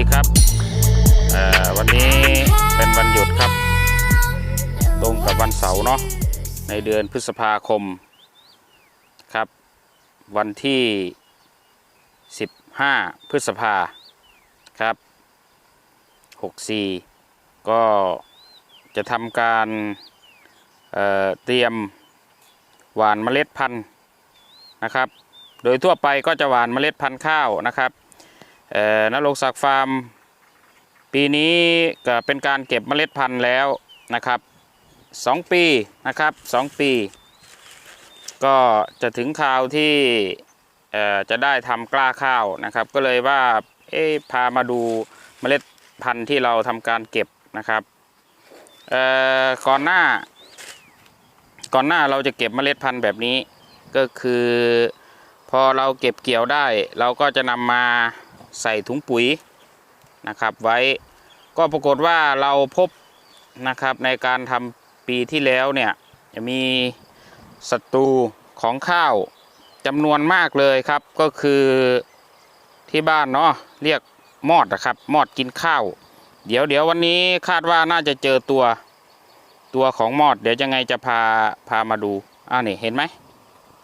ดีครับวันนี้เป็นวันหยุดครับ ตรงกับวันเสาร์เนาะในเดือนพฤษภาคมครับ วันที่ 15 พฤษภาครับ 64 ก็จะทำการเเตรียมหว่านเมล็ดพันธุ์นะครับ โดยทั่วไปก็จะหว่านเมล็ดพันธุ์ข้าวนะครับ นรงศักดิ์ฟาร์ม ปีนี้ก็เป็นการเก็บเมล็ดพันธุ์แล้วนะครับ 2 ปีนะครับ 2 ปี ก็จะถึงคราวที่จะได้ทำกล้าข้าวนะครับ ก็เลยว่าเอ๊ะพามาดูเมล็ดพันธุ์ที่เราทำการเก็บนะครับก่อนหน้า ก่อนหน้าเราจะเก็บเมล็ดพันธุ์แบบนี้ก็คือ พอเราเก็บเกี่ยวได้ เราก็จะนำมา ใส่ถุงปุ๋ยนะครับไว้ก็ปรากฏว่าเราพบนะครับในการทำปีที่แล้วเนี่ยจะมีศัตรูของข้าวจำนวนมากเลยครับ ก็คือที่บ้านเนาะเรียกมอดนะครับมอดกินข้าว เดี๋ยวเดี๋ยววันนี้คาดว่าน่าจะเจอตัวตัวของมอด เดี๋ยวจะไงจะพาพามาดูอ้าวนี่เห็นไหม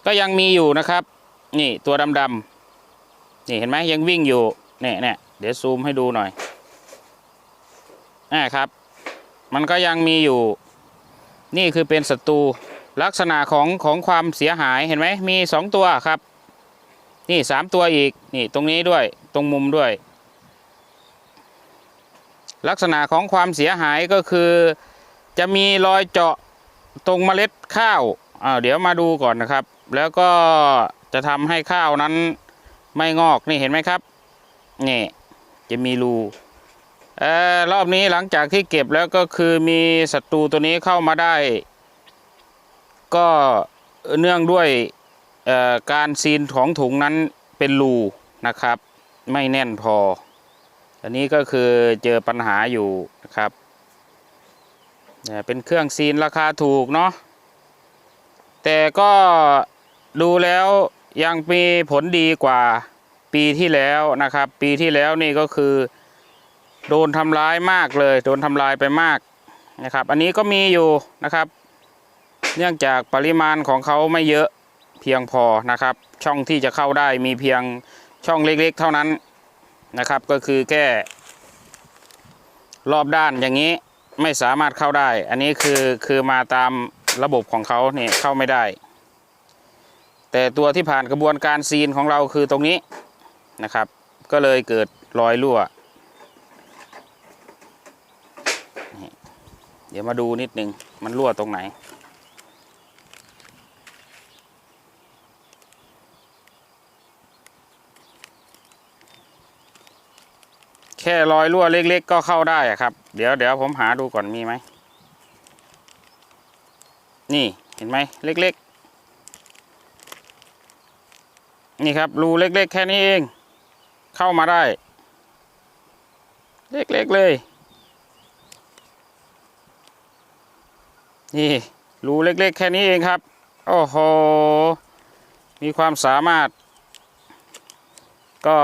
ก็ยังมีอยู่นะครับ นี่ตัวดำๆ นี่เห็นไหมยังวิ่งอยู่เนี่ยเนี่ยเดี๋ยวซูมให้ดูหน่อยนะครับ มันก็ยังมีอยู่ นี่คือเป็นศัตรูลักษณะของของความเสียหายเห็นไหมมีสองตัวครับ นี่สามตัวอีกนี่ตรงนี้ด้วยตรงมุมด้วย ลักษณะของความเสียหายก็คือ จะมีรอยเจาะตรงเมล็ดข้าวอ้าเดี๋ยวมาดูก่อนนะครับ แล้วก็จะทำให้ข้าวนั้น ไม่งอกนี่เห็นไหมครับนี่จะมีรูออรอบนี้หลังจากที่เก็บแล้วก็คือมีศัตรูตัวนี้เข้ามาได้ ก็เนื่องด้วยการซีนของถุงนั้นเป็นรูนะครับ ไม่แน่นพอ อันนี้ก็คือเจอปัญหาอยู่นะครับเป็นเครื่องซีนราคาถูกเนาะแต่ก็ดูแล้วยังมีผลดีกว่า ปีที่แล้วนะครับ ปีที่แล้วนี่ก็คือ โดนทำร้ายมากเลย โดนทำลายไปมากนะครับ อันนี้ก็มีอยู่นะครับ เนื่องจากปริมาณของเขาไม่เยอะเพียงพอนะครับ ช่องที่จะเข้าได้มีเพียงช่องเล็กๆ เท่านั้นนะครับ ก็คือแค่รอบด้านอย่างนี้ไม่สามารถเข้าได้ อันนี้คือคือมาตามระบบของเขาเนี่ยเข้าไม่ได้ แต่ตัวที่ผ่านกระบวนการซีนของเราคือตรงนี้ นะครับ ก็เลยเกิดรอยรั่ว เดี๋ยวมาดูนิดนึง มันรั่วตรงไหน แค่รอยรั่วเล็กๆก็เข้าได้ครับ เดี๋ยวเดี๋ยวผมหาดูก่อนมีไหม นี่เห็นไหมเล็ก ๆ นี่ครับรูเล็ก ๆ แค่นี้เอง เข้ามาได้ เล็กๆเลย นี่รูเล็กๆ แค่นี้เองครับ โอ้โห มีความสามารถ ก็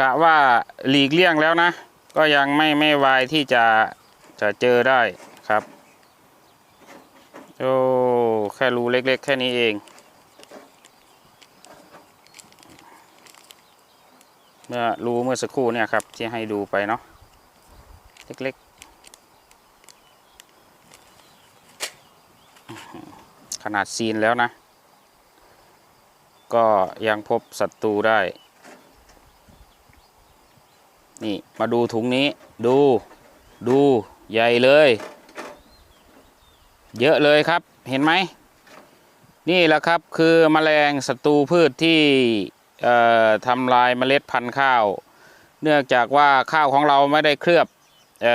กะว่าหลีกเลี่ยงแล้วนะ ก็ยังไม่ไม่วายที่จะจะเจอได้ครับ โอ้ แค่รูเล็กๆ แค่นี้เอง เมื่อรูเมื่อสักครู่เนี่ยครับที่ให้ดูไปเนาะเล็กๆ ขนาดซีนแล้วนะ ก็ยังพบศัตรูได้ นี่มาดูถุงนี้ดูดูใหญ่เลย เยอะเลยครับเห็นไหม นี่แหละครับคือแมลงศัตรูพืชที่ ทำลายเมล็ดพันธุ์ข้าว เนื่องจากว่าข้าวของเราไม่ได้เคลือบอ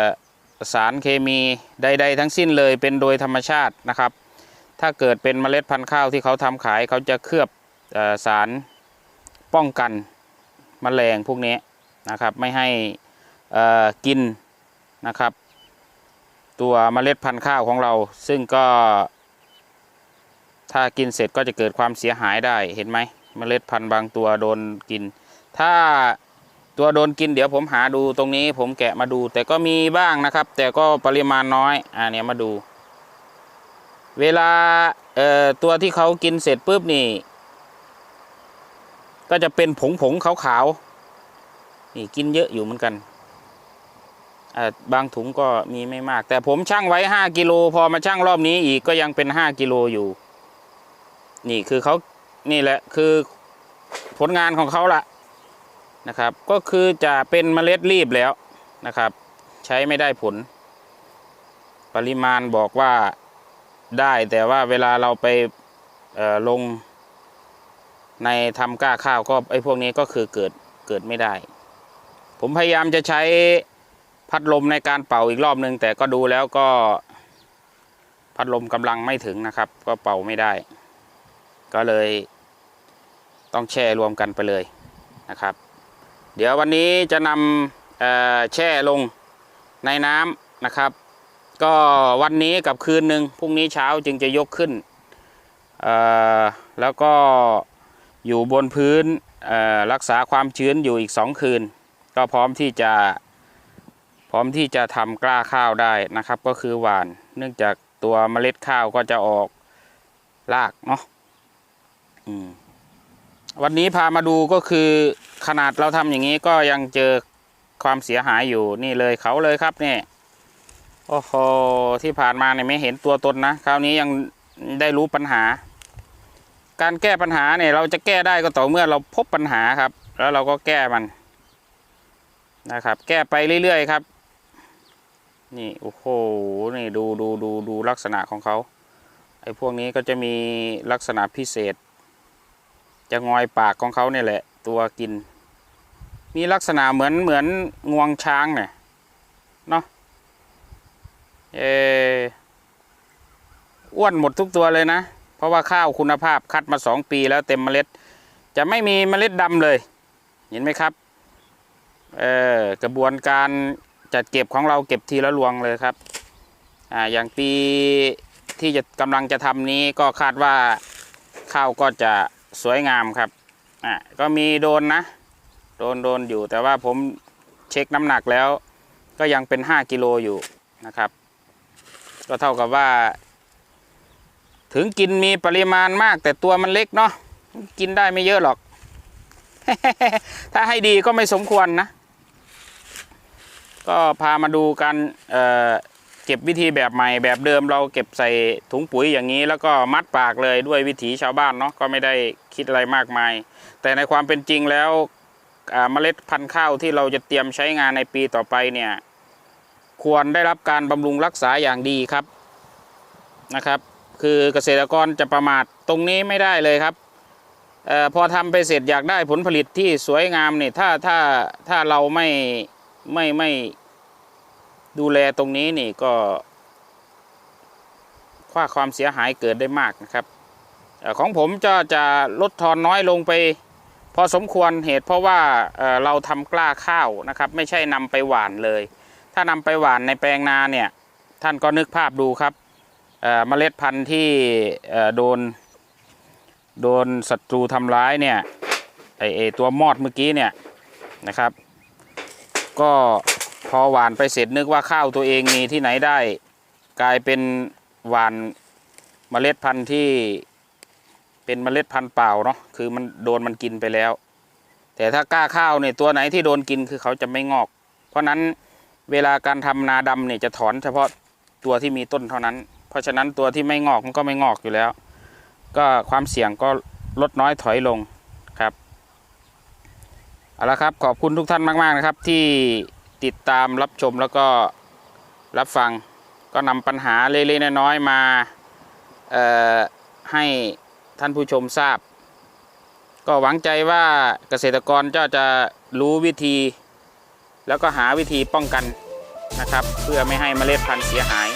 อสารเคมีใด ๆ ทั้งสิ้นเลยเป็นโดยธรรมชาตินะครับ ถ้าเกิดเป็นเมล็ดพันธุ์ข้าวที่เขาทำขายเขาจะเคลือบออสารป้องกันแมลงพวกนี้นะครับไม่ให้กินนะครับ ตัวเมล็ดพันธุ์ข้าวของเรา ซึ่งก็ถ้ากินเสร็จก็จะเกิดความเสียหายได้เห็นไหม เมล็ดพันธุ์บางตัวโดนกิน ถ้าตัวโดนกินเดี๋ยวผมหาดูตรงนี้ผมแกะมาดู แต่ก็มีบ้างนะครับ แต่ก็ปริมาณน้อยอ่าเนี่ยมาดู เวลาเอ่อตัวที่เขากินเสร็จปุ๊บนี่ ก็จะเป็นผงผงๆขาวๆนี่กินเยอะอยู่เหมือนกันบางถุงก็มีไม่มาก แต่ผมชั่งไว้ห้ากิโลพอมาชั่งรอบนี้อีกก็ยังเป็นห้ากิโลอยู่ นี่คือเขา นี่แหละคือผลงานของเขาละนะครับ ก็คือจะเป็นเมล็ดรีบแล้วนะครับ ใช้ไม่ได้ผล ปริมาณบอกว่าได้แต่ว่าเวลาเราไปลงในทำก้าข้าวก็ไอ้พวกนี้ก็คือเกิดเกิดไม่ได้ ผมพยายามจะใช้พัดลมในการเป่าอีกรอบนึง แต่ก็ดูแล้วก็พัดลมกำลังไม่ถึงนะครับ ก็เป่าไม่ได้ ก็เลยต้องแช่รวมกันไปเลยนะครับ เดี๋ยววันนี้จะนำแช่ลงในน้ำนะครับ ก็วันนี้กับคืนหนึ่งพรุ่งนี้เช้าจึงจะยกขึ้น แล้วก็อยู่บนพื้นรักษาความชื้นอยู่อีกสองคืน ก็พร้อมที่จะพร้อมที่จะทำกล้าข้าวได้นะครับ ก็คือหวาน เนื่องจากตัวเมล็ดข้าวก็จะออกรากเนาะ วันนี้พามาดูก็คือขนาดเราทำอย่างนี้ก็ยังเจอความเสียหายอยู่นี่เลยเขาเลยครับนี่โอ้โหที่ผ่านมาเนี่ยไม่เห็นตัวตนนะคราวนี้ยังได้รู้ปัญหา การแก้ปัญหาเนี่ย เราจะแก้ได้ก็ต่อเมื่อเราพบปัญหาครับ แล้วเราก็แก้มันนะครับ แก้ไปเรื่อยๆครับ นี่โอ้โหนี่ดูดูดูดูลักษณะของเขาไอ้พวกนี้ก็จะมีลักษณะพิเศษ จะงอยปากของเขาเนี่ยแหละ ตัวกิน มีลักษณะเหมือนเหมือนงวงช้างเนี่ยเนาะเอออ้วนหมดทุกตัวเลยนะ เพราะว่าข้าวคุณภาพคัดมาสองปีแล้วเต็มเมล็ด จะไม่มีเมล็ดดำเลย เห็นไหมครับเออกระบวนการจัดเก็บของเราเก็บทีละรวงเลยครับอ่าอย่างปีที่จะกำลังจะทำนี้ก็คาดว่าข้าวก็จะ สวยงามครับอ่าก็มีโดนนะ โดนโดนอยู่แต่ว่าผมเช็คน้ำหนักแล้ว ก็ยังเป็น 5 กิโลอยู่นะครับ ก็เท่ากับว่า ถึงกินมีปริมาณมาก แต่ตัวมันเล็กเนาะกินได้ไม่เยอะหรอก ถ้าให้ดีก็ไม่สมควรนะ ก็พามาดูกันเอ่อ ก็บวิธีแบบใหม่แบบเดิมเราเก็บใส่ถุงปุ๋ยอย่างนี้ แล้วก็มัดปากเลยด้วยวิถีชาวบ้านเนาะก็ไม่ได้คิดอะไรมากมาย แต่ในความเป็นจริงแล้วเมล็ดพันธุ์ข้าวที่เราจะเตรียมใช้งานในปีต่อไปเนี่ยควรได้รับการบำรุงรักษาอย่างดีครับนะครับ คือเกษตรกรจะประมาทตรงนี้ไม่ได้เลยครับออพอทำไปเสร็จอยากได้ผลผลิตที่สวยงามเนี่ยถ้าถ้าถ้าเราไม่ไม่ไม่ ดูแลตรงนี้นี่ก็ค่าความเสียหายเกิดได้มากนะครับของผมจะจะลดทอนน้อยลงไป พอสมควรเหตุเพราะว่าเราทำกล้าข้าวนะครับ ไม่ใช่นำไปหว่านเลย ถ้านำไปหว่านในแปลงนาเนี่ยท่านก็นึกภาพดูครับเมล็ดพันธุ์ที่โดนโดนศัตรูทำร้ายเนี่ยไอไอตัวมอดเมื่อกี้เนี่ยนะครับ ก็ พอหวานไปเสร็จนึกว่าข้าวตัวเองมีที่ไหนได้ กลายเป็นหวานเมล็ดพันธุ์ที่เป็นเมล็ดพันธุ์เปล่าเนาะคือมันโดนมันกินไปแล้ว แต่ถ้ากล้าข้าวเนี่ยตัวไหนที่โดนกินคือเขาจะไม่งอก เพราะนั้นเวลาการทำนาดำเนี่ยจะถอนเฉพาะตัวที่มีต้นเท่านั้น เพราะฉะนั้นตัวที่ไม่งอกมันก็ไม่งอกอยู่แล้ว ก็ความเสี่ยงก็ลดน้อยถอยลงครับเอาละครับขอบคุณทุกท่านมาก ๆ นะครับที่ ติดตามรับชมแล้วก็รับฟัง ก็นำปัญหาเล็กๆน้อยๆมาให้ท่านผู้ชมทราบ ก็หวังใจว่าเกษตรกรก็จะรู้วิธี แล้วก็หาวิธีป้องกันนะครับ เพื่อไม่ให้เมล็ดพันธุ์เสียหาย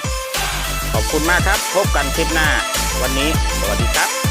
ขอบคุณมากครับ พบกันคลิปหน้า วันนี้ สวัสดีครับ